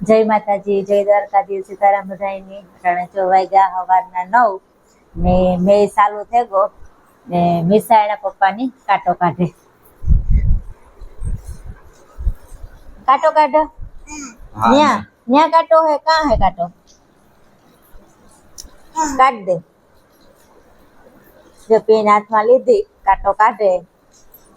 જય માતાજી જય દ્વારકાજી સીતારામ બધાયની. અટાણે વાગ્યા સવારના નવ ને મે ચાલુ થઈ ગયો ને મિસાયણા પપ્પાની કાંટો કાઢે. કાંટો કાઢો. ન્યા ન્યા કાંટો હે કાં હે કાંટો? કાઢ દે. જો પેન હાથમાં લીધી કાંટો કાઢે.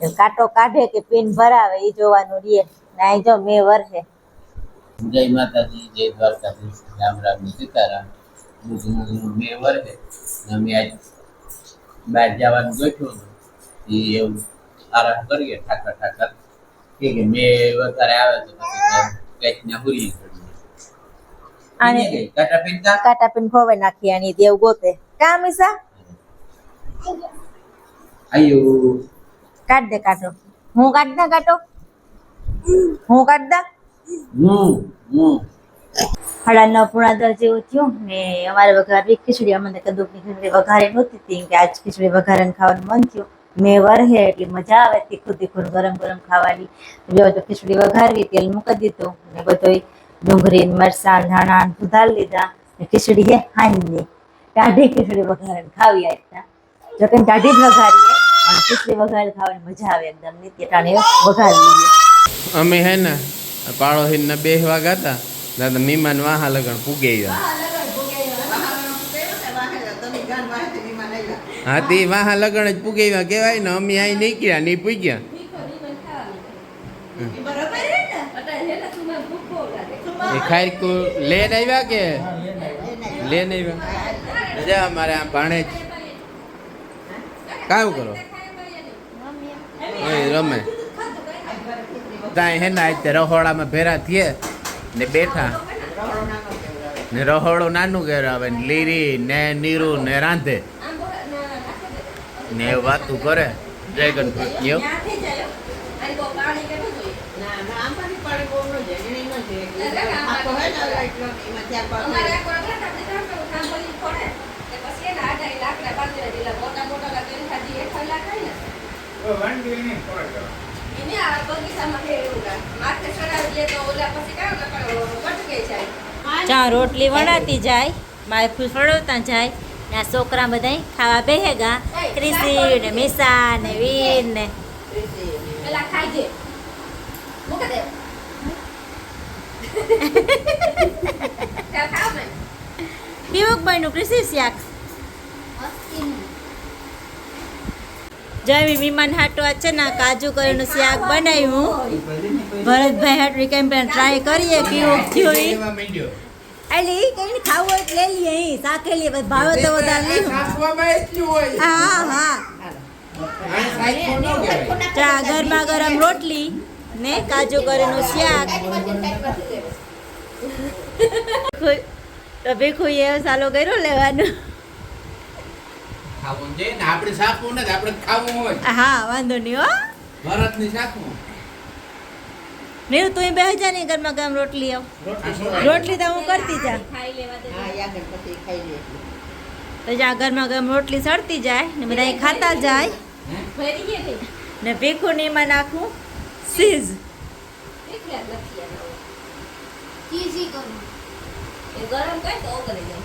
કાટો કાંટો કાઢે કે પેન ભરાવે એ જોવાનું રીએ ના જો મેં વરસે જય માતાજી જય દ્વારકાધીશ. રામ રામ ને સીતારામ. બધું મેં વર્ષે અમે આજ બહાર જવાનું ગોઠવું એ એવું આરામ કરીએ ઠાકર ઠાકર. કે કે મેં વધારે આવે તો પછી કંઈક ને હુરી પડીએ આને પીને ગઈ. કાટા પીન ખોવે નાખી આની દેવ ગોતે. કા મિસા? આયુ. કાઢ દે કાઢો હું કાઢ દા કાટો? હું કાઢ દા? સાડા નવ પૂણા દસ જેવું થયું ને અમારે વઘારવી ખીચડી. અમને કદુકની ખીચડી વઘારે નહોતી હતી કે આજ ખીચડી વઘારે ખાવાનું મન થયું. મેં વરહે એટલી મજા આવે તીખું તીખું ગરમ ગરમ ખાવાની. જો તો ખીચડી વઘારવી, તેલ મૂકી દીધું ને બધોય ડુંગળી મરચાં, ધાણા ને લીધા. ને ખીચડી હે હાંજની. ટાઢી ખીચડી વઘારે ખાવી આ રીતના જો કે ટાઢી જ વઘારીએ ખીચડી વઘારે ખાવાની મજા આવે, એકદમ નિત્ય ટાણે વઘારી લઈએ. અમે હે ને પાડોશી ને બે વાગ્યા હતા દાદા મીમાન વાહા લગણ પૂગે હા તે વાહા લગણ જ પૂગે કહેવાય ને અમે અહીં નીકળ્યા નહીં પૂગ્યા. એ ખાઈ લેન આવ્યા કે? લેન આવ્યા. જા. અમારે આ ભાણેજ કાયું કરો? રમે. ત્યાં હે ને આજે રહોડામાં ભેરા થયે ને બેઠા. ને રહોડું નાનું ઘેર આવે ને લીરી ને નીરુ ને રાંધે. ને એવું વાતું કરે. ડ્રેગન ફ્રૂટ એવું ચા રોટલી વણાતી જાય માયફૂલ ફળવતા જાય ને આ છોકરા બધા ખાવા બેહેગા ક્રિસી ને મિસા ને વીર ને. પેલા ખાઈ મૂકે દે. ચાલ ખાવ ને પીવુક બન્યું ક્રિસી શાક. જમી વિમાન હાટો છે ને કાજુ કરીનું શાક બનાવ્યું. ભરતભાઈ હાટવી કેમ પણ ટ્રાય કરીએ કેવું થયું. એટલે એ કઈ ખાવું હોય લઈ લઈએ અહીં સાકેલી ભાવે તો વધારે લઈ હા હા. ચા ગરમા ગરમ રોટલી ને કાજુ કરીનું શાક. ભીખું એ સાલો કર્યો લેવાનું. ખાવું છે ને આપણે શાકવું નથી આપણે ખાવું હોય. હા વાંધો નહીં હો. ભરતની શાકવું નીરુ તું બે હજારની ગરમા ગરમ રોટલી આવ. રોટલી તો હું કરતી જા. ખાઈ લેવા દે તો જા ગરમા ગરમ રોટલી સડતી જાય ને બધા ખાતા જાય. ભરી ગઈ ને ભીખું ને એમાં નાખું. સીઝ. ગરમ કઈ તો ઓગળી જાય.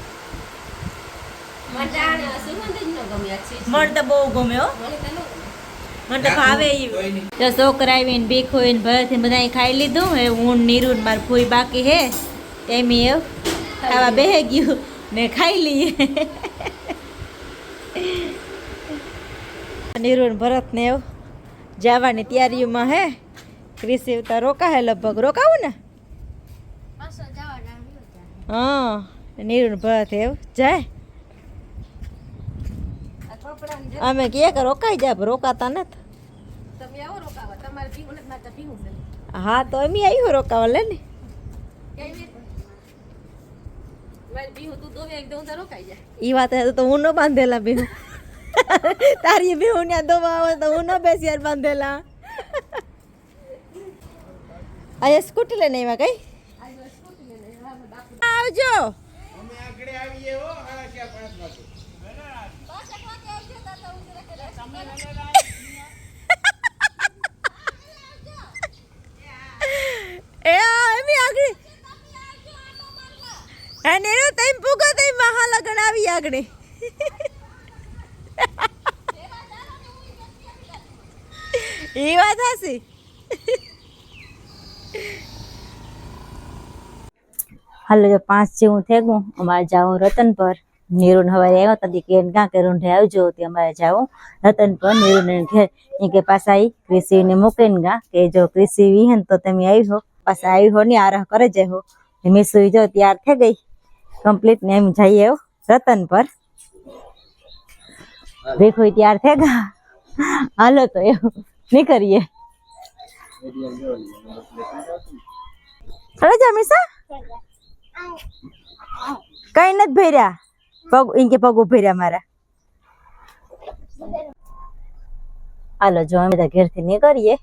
મને તો બહુ ગમ્યો હો. મને તો તો છોકરા આવીને ભીખો ને ભરત ને બધા ખાઈ લીધું હું ને નીરુ ફૂઈ બાકી હે. એમ એવું ખાવા બેહી ગયું. ને ખાઈ લઈએ. નીરુ ને ભરત ને એવું જવાની તૈયારીઓમાં હે. ક્રિસી તો રોકા હે લગભગ. રોકાવું ને? હા. નીરુ ભરત એવું જાય. અમે કહે કે રોકાઈ જાય રોકાતા નથી. તમે આવો રોકાવા. તમારે પીવું નથી પીવું હા તો એમ આવ્યું રોકાવા લે ને. ઈ વાત હે તો હું ન બાંધેલા બેહુ તારી બેહુ ને દોવા આવે તો હું ન બેસી યાર બાંધેલા. આજે સ્કૂટી લઈને આવ્યા કઈ? આવજો. અમે આગળ આવીએ હો સાડા ચાર પાંચ વાગે એ એમી આગળ. અને એનો પૂગો તઈ મહા લગન આવી આગળ. એ વાત હસી હાલો પાંચ જેવું થઈ ગયું. અમારે જાઉં રતન પર નીરુન હવારે આવ્યો તો કે ગા કે રૂંઢે આવજો તે અમારે જાવું. રતન પર નીરુને ઘેર. એ કે, પાછા આવી કૃષિને મૂકીને ગા. કે જો કૃષિ વિહન તો તમે આવી હો પાછા આવી હો ને આરહ કરે જાય હો. મેં સુઈ જો તૈયાર થઈ ગઈ. કમ્પ્લીટ ને એમ જઈએ આવ્યો. રતન પર દેખો તૈયાર થઈ ગયા હાલો તો એવું નીકળીએ. ચલો જમીસા કઈ નથી ભર્યા. પગ ઇન કે પગ ભર્યા મારા. હાલો જો અમે બધા ઘેરથી નીકળીએ.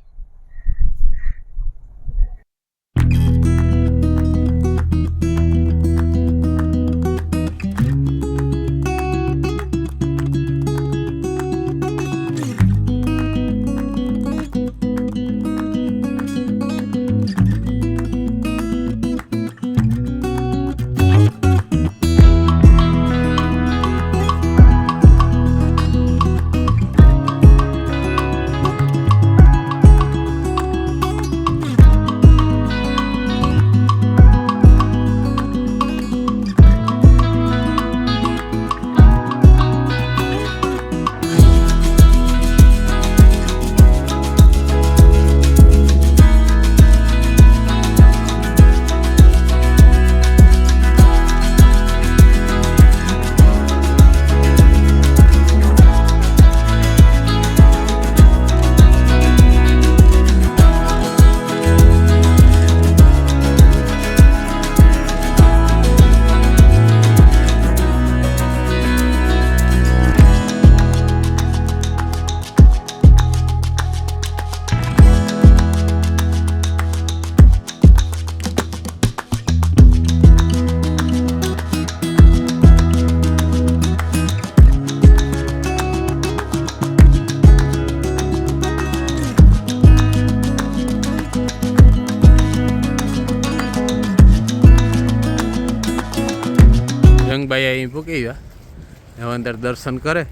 અંદર દર્શન કરે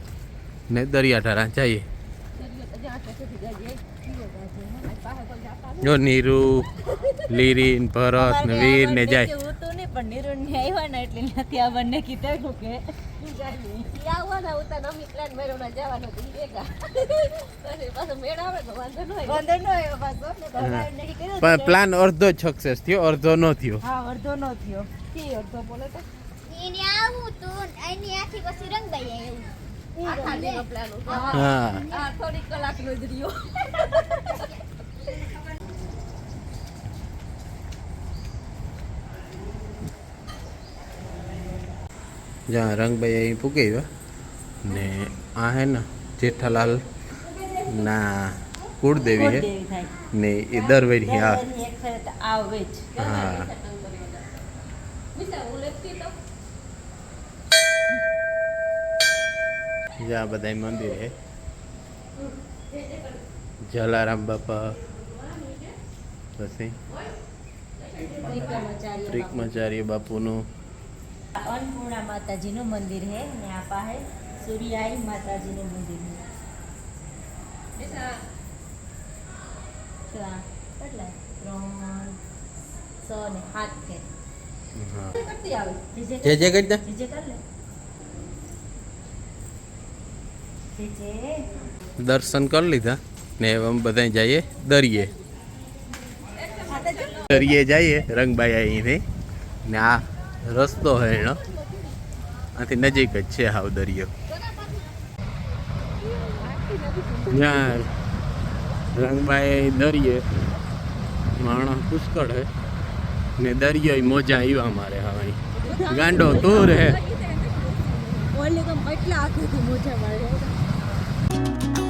ને દરિયાધારા જઈએ. જો નીરુ લીરી ભરત ને વીર ને જાય. પણ નીરુન ને આવ્યા ને એટલે નથી આ બંને કીધું કે આવવાના ઉતા નમી પ્લાન અર્ધો જવાનો તો ઈ પાછો મેળ આવે તો વાંધો ન હોય વાંધો ન આવ્યો પાછો પણ પ્લાન અડધો જ સક્સેસ થયો અડધો ન થયો. હા અડધો નો થયો. કે અડધો બોલે તો? એને આવું તું એની આથી પછી રંગાઈ એવું આખા કલાકનો જ રહ્યો. જ્યાં રંગભાઈ અહીં પૂકી ગયો ને આ હે ને જેઠાલાલ ના કુળદેવી હે. ને એ દર વેરી આવે હા. જ્યાં બધા મંદિર. હે જલારામ બાપા. પછી? ત્રિકમાચાર્ય બાપુનું. અન્નપૂર્ણા માતાજીનું મંદિર છે ને આ પાસે સૂર્યાઈ માતાજીનું મંદિર છે. હા. જે જે જે કરતા જે જે કર લે જે જે દર્શન કરી લીધા ને બધા જઈએ દરિયે. દરિયે જઈએ રંગબાઈ અહીંથી. ને આ રસ્તો હે એનો. આથી નજીક જ છે હાવ દરિયો. રંગબાઈ દરિયે માણસ પુષ્કળ હે. ને દરિયો મોજા આવ્યા અમારે હવે ગાંડો તૂર હે. મોજા કમ એટલા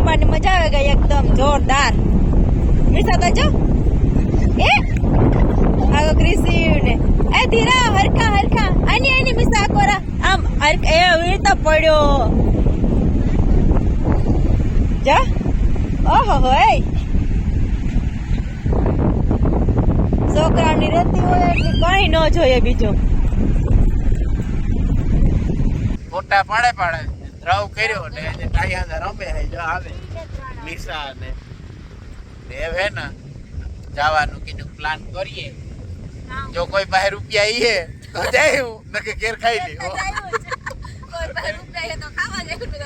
આખેથી મજા આવે ગઈ એકદમ જોરદાર. મિસા જો. એ? આગો ક્રિસિવ ને એ ધીરા, હરખા હરખા. આની આની મિસા કોરા. આમ હરખ- એ વીરતા પડ્યો. જા. ઓહો હોય છોકરાની રહેતી હોય એટલે કઈ ન જોઈએ બીજું. ફોટા પાડે પાડે. દ્રવ કર્યો ને જે ટાયા રમે હે જો આવે. નિશા ને દેવ હે ને જવાનું કીધું પ્લાન કરીએ. જો કોઈ પાસે રૂપિયા ઈએ તો જાય હું નકે ઘેર ખાઈ લે કોઈ.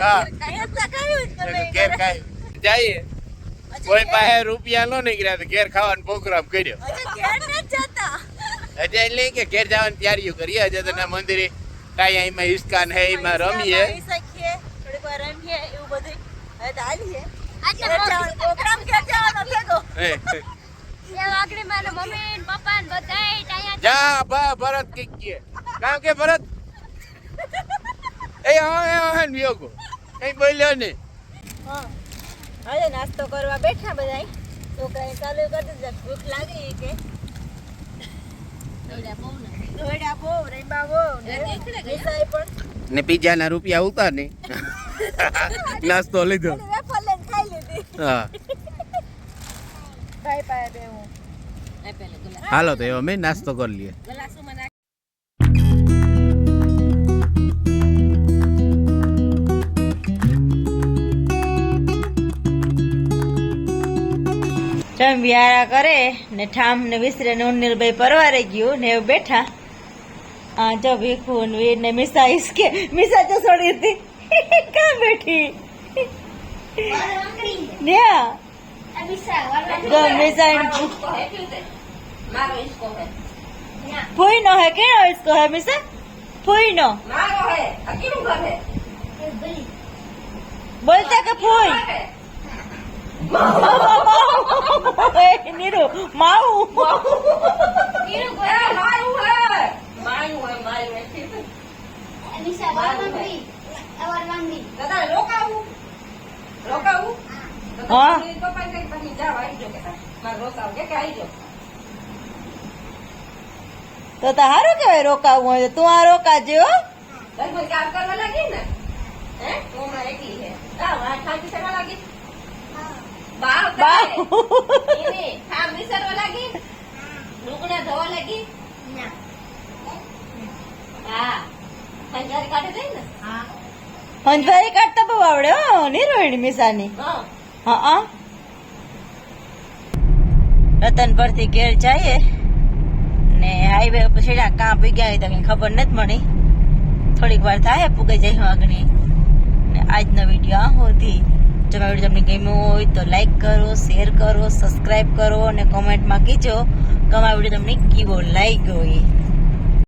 કાંઈ. ઘેર ખાઈ જઈએ. કોઈ પાસે રૂપિયા નો નીકળ્યા તો ઘેર ખાવાનો પ્રોગ્રામ કર્યો. હજી એટલે કે ઘેર જવાની તૈયારીઓ કરીએ. હજે તો મંદિરે ટાયા એમાં હિસ્કાન હે એમાં રમીએ. શકીએ, રમીએ, એવું બધું. હવે તો હાલીએ. પ્રોગ્રામ જવાનો જા ભરત કે કામ કે ભરત? એ હા એ હા ને કઈ બોલ્યો ને હા. હવે નાસ્તો કરવા બેઠા બધાય. છોકરાએ ચાલુ કરી દીધું. ભૂખ લાગી કે? બહુ ને. ને પીઝા ના રૂપિયા ઉતાર ને. નાસ્તો લીધો. હાલો તો અમે નાસ્તો કરી લઈએ. ચમ વિહારા કરે ને ઠામ ને વિસરે ને ઉન્નીલભાઈ પરવારે ગયું ને એવું બેઠા. આ જો ભીખુ ને વીર ને મિસા ઈસકે મિસા તો છોડી હતી ક્યાં બેઠી ન્યા જો મિસા એને ફૂઈ નો હે કેનો ઈસકો હે મિસા ફૂઈ નો બોલતા કે ફૂઈ એ નિશા અવાર હા. તો તો સારું કેવાય રોકાવું હોય તો. તું આ રોકાજે હો. બા ઢોકળા ધોવા લાગી ના? ને પંચવારી કાઢતા બહુ આવડે હો નિરોહિણી મિસાની. હા. રતન પરથી ઘેર જઈએ ને હાઈવે ઉપર છેડા કાં પી હોય તો કઈ ખબર નથી મળી. થોડીક વાર થાય પૂગે જઈ આગળ. ને આજનો વીડિયો આ હોતી જો મારો વીડિયો તમને ગમ્યો હોય તો લાઈક કરો શેર કરો સબસ્ક્રાઈબ કરો અને કોમેન્ટમાં કીજો કે અમારો વીડિયો તમને કેવો લાગ્યો હોય.